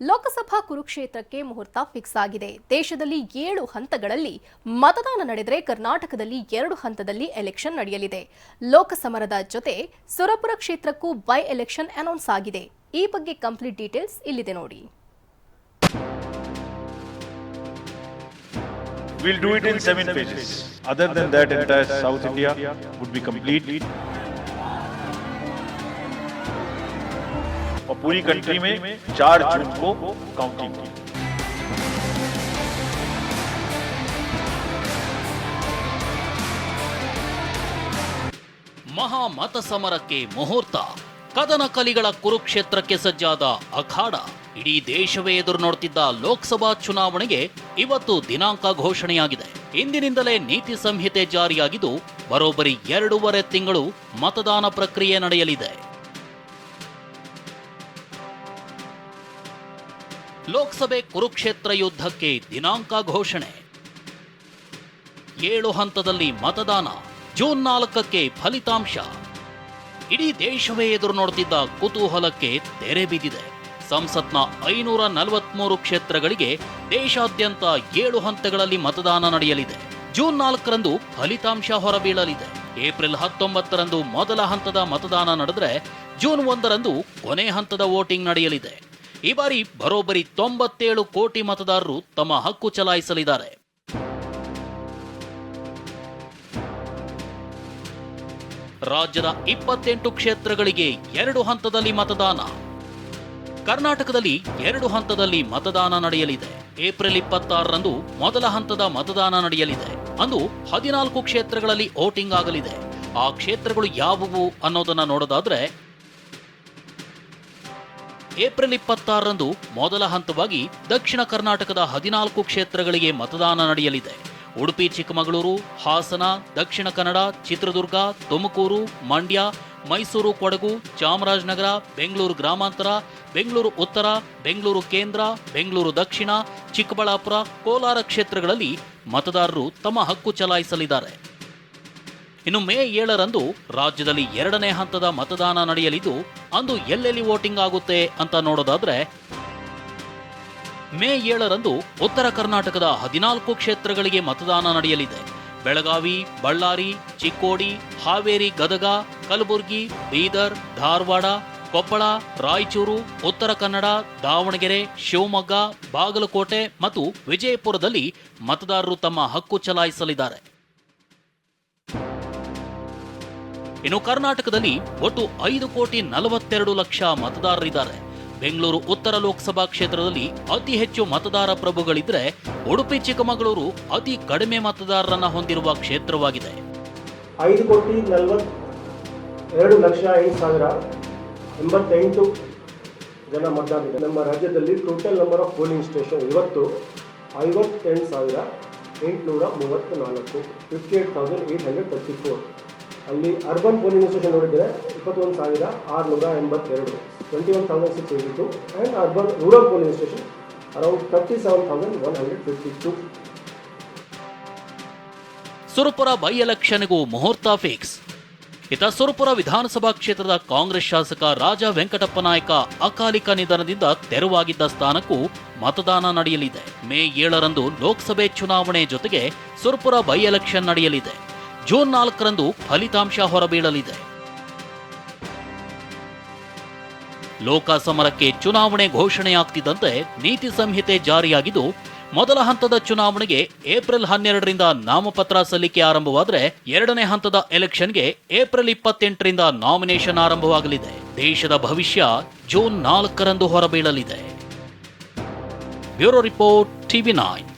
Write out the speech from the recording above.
ಲೋಕಸಭಾ ಕುರುಕ್ಷೇತ್ರಕ್ಕೆ ಮುಹೂರ್ತ ಫಿಕ್ಸ್ ಆಗಿದೆ ದೇಶದಲ್ಲಿ ಏಳು ಹಂತಗಳಲ್ಲಿ ಮತದಾನ ನಡೆದರೆ ಕರ್ನಾಟಕದಲ್ಲಿ ಎರಡು ಹಂತದಲ್ಲಿ ಎಲೆಕ್ಷನ್ ನಡೆಯಲಿದೆ ಲೋಕಸಮರದ ಜೊತೆ ಸುರಪುರ ಕ್ಷೇತ್ರಕ್ಕೂ ಬೈ ಎಲೆಕ್ಷನ್ ಅನೌನ್ಸ್ ಆಗಿದೆ ಈ ಬಗ್ಗೆ ಕಂಪ್ಲೀಟ್ ಡೀಟೇಲ್ಸ್ ಇಲ್ಲಿದೆ ನೋಡಿ We'll do it in seven phases. Other than that, entire South India would be complete. और पूरी कंट्री में चार जून को काउंटिंग की ಮಹಾ ಮತ ಸಮರಕ್ಕೆ ಮುಹೂರ್ತ ಕದನ ಕಲಿಗಳ ಕುರುಕ್ಷೇತ್ರಕ್ಕೆ ಸಜ್ಜಾದ ಅಖಾಡ ಇಡೀ ದೇಶವೇ ಎದುರು ನೋಡ್ತಿದ್ದ ಲೋಕಸಭಾ ಚುನಾವಣೆಗೆ ಇವತ್ತು ದಿನಾಂಕ ಘೋಷಣೆಯಾಗಿದೆ ಇಂದಿನಿಂದಲೇ ನೀತಿ ಸಂಹಿತೆ ಜಾರಿಯಾಗಿದ್ದು ಬರೋಬ್ಬರಿ ಎರಡೂವರೆ ತಿಂಗಳು ಮತದಾನ ಪ್ರಕ್ರಿಯೆ ನಡೆಯಲಿದೆ ಲೋಕಸಭೆ ಕುರುಕ್ಷೇತ್ರ ಯುದ್ಧಕ್ಕೆ ದಿನಾಂಕ ಘೋಷಣೆ. ಏಳು ಹಂತದಲ್ಲಿ ಮತದಾನ, ಜೂನ್ ನಾಲ್ಕಕ್ಕೆ ಫಲಿತಾಂಶ. ಇಡೀ ದೇಶವೇ ಎದುರು ನೋಡುತ್ತಿದ್ದ ಕುತೂಹಲಕ್ಕೆ ತೆರೆ ಬಿದ್ದಿದೆ. ಸಂಸತ್ನ ಐನೂರ ನಲವತ್ಮೂರು ಕ್ಷೇತ್ರಗಳಿಗೆ ದೇಶಾದ್ಯಂತ ಏಳು ಹಂತಗಳಲ್ಲಿ ಮತದಾನ ನಡೆಯಲಿದೆ. ಜೂನ್ ನಾಲ್ಕರಂದು ಫಲಿತಾಂಶ ಹೊರಬೀಳಲಿದೆ. ಏಪ್ರಿಲ್ ಹತ್ತೊಂಬತ್ತರಂದು ಮೊದಲ ಹಂತದ ಮತದಾನ ನಡೆದರೆ ಜೂನ್ ಒಂದರಂದು ಕೊನೆ ಹಂತದ ವೋಟಿಂಗ್ ನಡೆಯಲಿದೆ. ಈ ಬಾರಿ ಬರೋಬ್ಬರಿ ತೊಂಬತ್ತೇಳು ಕೋಟಿ ಮತದಾರರು ತಮ್ಮ ಹಕ್ಕು ಚಲಾಯಿಸಲಿದ್ದಾರೆ. ರಾಜ್ಯದ ಇಪ್ಪತ್ತೆಂಟು ಕ್ಷೇತ್ರಗಳಿಗೆ ಎರಡು ಹಂತದಲ್ಲಿ ಮತದಾನ. ಕರ್ನಾಟಕದಲ್ಲಿ ಎರಡು ಹಂತದಲ್ಲಿ ಮತದಾನ ನಡೆಯಲಿದೆ. ಏಪ್ರಿಲ್ ಇಪ್ಪತ್ತಾರರಂದು ಮೊದಲ ಹಂತದ ಮತದಾನ ನಡೆಯಲಿದೆ. ಅಂದು ಹದಿನಾಲ್ಕು ಕ್ಷೇತ್ರಗಳಲ್ಲಿ ವೋಟಿಂಗ್ ಆಗಲಿದೆ. ಆ ಕ್ಷೇತ್ರಗಳು ಯಾವುವು ಅನ್ನೋದನ್ನ ನೋಡೋದಾದ್ರೆ ಏಪ್ರಿಲ್ ಇಪ್ಪತ್ತಾರರಂದು ಮೊದಲ ಹಂತವಾಗಿ ದಕ್ಷಿಣ ಕರ್ನಾಟಕದ ಹದಿನಾಲ್ಕು ಕ್ಷೇತ್ರಗಳಿಗೆ ಮತದಾನ ನಡೆಯಲಿದೆ. ಉಡುಪಿ, ಚಿಕ್ಕಮಗಳೂರು, ಹಾಸನ, ದಕ್ಷಿಣ ಕನ್ನಡ, ಚಿತ್ರದುರ್ಗ, ತುಮಕೂರು, ಮಂಡ್ಯ, ಮೈಸೂರು, ಕೊಡಗು, ಚಾಮರಾಜನಗರ, ಬೆಂಗಳೂರು ಗ್ರಾಮಾಂತರ, ಬೆಂಗಳೂರು ಉತ್ತರ, ಬೆಂಗಳೂರು ಕೇಂದ್ರ, ಬೆಂಗಳೂರು ದಕ್ಷಿಣ, ಚಿಕ್ಕಬಳ್ಳಾಪುರ, ಕೋಲಾರ ಕ್ಷೇತ್ರಗಳಲ್ಲಿ ಮತದಾರರು ತಮ್ಮ ಹಕ್ಕು ಚಲಾಯಿಸಲಿದ್ದಾರೆ. ಇನ್ನು ಮೇ ಏಳರಂದು ರಾಜ್ಯದಲ್ಲಿ ಎರಡನೇ ಹಂತದ ಮತದಾನ ನಡೆಯಲಿದ್ದು, ಅಂದು ಎಲ್ಲೆಲ್ಲಿ ವೋಟಿಂಗ್ ಆಗುತ್ತೆ ಅಂತ ನೋಡೋದಾದ್ರೆ, ಮೇ ಏಳರಂದು ಉತ್ತರ ಕರ್ನಾಟಕದ ಹದಿನಾಲ್ಕು ಕ್ಷೇತ್ರಗಳಿಗೆ ಮತದಾನ ನಡೆಯಲಿದೆ. ಬೆಳಗಾವಿ, ಬಳ್ಳಾರಿ, ಚಿಕ್ಕೋಡಿ, ಹಾವೇರಿ, ಗದಗ, ಕಲಬುರಗಿ, ಬೀದರ್, ಧಾರವಾಡ, ಕೊಪ್ಪಳ, ರಾಯಚೂರು, ಉತ್ತರ ಕನ್ನಡ, ದಾವಣಗೆರೆ, ಶಿವಮೊಗ್ಗ, ಬಾಗಲಕೋಟೆ ಮತ್ತು ವಿಜಯಪುರದಲ್ಲಿ ಮತದಾರರು ತಮ್ಮ ಹಕ್ಕು ಚಲಾಯಿಸಲಿದ್ದಾರೆ. ಇನ್ನು ಕರ್ನಾಟಕದಲ್ಲಿ ಒಟ್ಟು ಐದು ಕೋಟಿ ನಲವತ್ತೆರಡು ಲಕ್ಷ ಮತದಾರರಿದ್ದಾರೆ. ಬೆಂಗಳೂರು ಉತ್ತರ ಲೋಕಸಭಾ ಕ್ಷೇತ್ರದಲ್ಲಿ ಅತಿ ಹೆಚ್ಚು ಮತದಾರ ಪ್ರಭುಗಳಿದ್ರೆ ಉಡುಪಿ, ಚಿಕ್ಕಮಗಳೂರು ಅತಿ ಕಡಿಮೆ ಮತದಾರರನ್ನ ಹೊಂದಿರುವ ಕ್ಷೇತ್ರವಾಗಿದೆ. ಐದು ಕೋಟಿ ಎರಡು ಲಕ್ಷ ಐದು ಸಾವಿರ ಎಂಬತ್ತೆಂಟು ಜನ ಮತದಾರರಿದ್ದಾರೆ. ನಮ್ಮ ರಾಜ್ಯದಲ್ಲಿ total number of polling station ಇವತ್ತು ಐವತ್ತೆಂಟು ಸಾವಿರ ಎಂಟುನೂರ ಮೂವತ್ತು ನಾಲ್ಕು fifty eight thousand eight hundred thirty four ಅಲ್ಲಿ ಅರ್ಬನ್ ಪೋಲಿಂಗ್ ಸ್ಟೇಷನ್ ನೋಡಿದರೆ ಇಪ್ಪತ್ತೊಂದು ಸಾವಿರ ಆರುನೂರ ಎಂಬತ್ತೆರಡು twenty one thousand six eighty two and urban rural polling station around thirty seven thousand one hundred fifty two Surapura by ಎಲೆಕ್ಷನ್ಗೂ ಮುಹೂರ್ತ fix ಇತ ಸುರಪುರ ವಿಧಾನಸಭಾ ಕ್ಷೇತ್ರದ ಕಾಂಗ್ರೆಸ್ ಶಾಸಕ ರಾಜ ವೆಂಕಟಪ್ಪ ನಾಯಕ ಅಕಾಲಿಕ ನಿಧನದಿಂದ ತೆರವಾಗಿದ್ದ ಸ್ಥಾನಕ್ಕೂ ಮತದಾನ ನಡೆಯಲಿದೆ. ಮೇ ಏಳರಂದು ಲೋಕಸಭೆ ಚುನಾವಣೆ ಜೊತೆಗೆ ಸುರಪುರ ಬೈ ಎಲೆಕ್ಷನ್ ನಡೆಯಲಿದೆ. ಜೂನ್ ನಾಲ್ಕರಂದು ಫಲಿತಾಂಶ ಹೊರಬೀಳಲಿದೆ. ಲೋಕಸಮರಕ್ಕೆ ಚುನಾವಣೆ ಘೋಷಣೆಯಾಗ್ತಿದ್ದಂತೆ ನೀತಿ ಸಂಹಿತೆ ಜಾರಿಯಾಗಿದ್ದು, ಮೊದಲ ಹಂತದ ಚುನಾವಣೆಗೆ ಏಪ್ರಿಲ್ ಹನ್ನೆರಡರಿಂದ ನಾಮಪತ್ರ ಸಲ್ಲಿಕೆ ಆರಂಭವಾದರೆ ಎರಡನೇ ಹಂತದ ಎಲೆಕ್ಷನ್ಗೆ ಏಪ್ರಿಲ್ ಇಪ್ಪತ್ತೆಂಟರಿಂದ ನಾಮಿನೇಷನ್ ಆರಂಭವಾಗಲಿದೆ. ದೇಶದ ಭವಿಷ್ಯ ಜೂನ್ ನಾಲ್ಕರಂದು ಹೊರಬೀಳಲಿದೆ. Bureau report TV nine.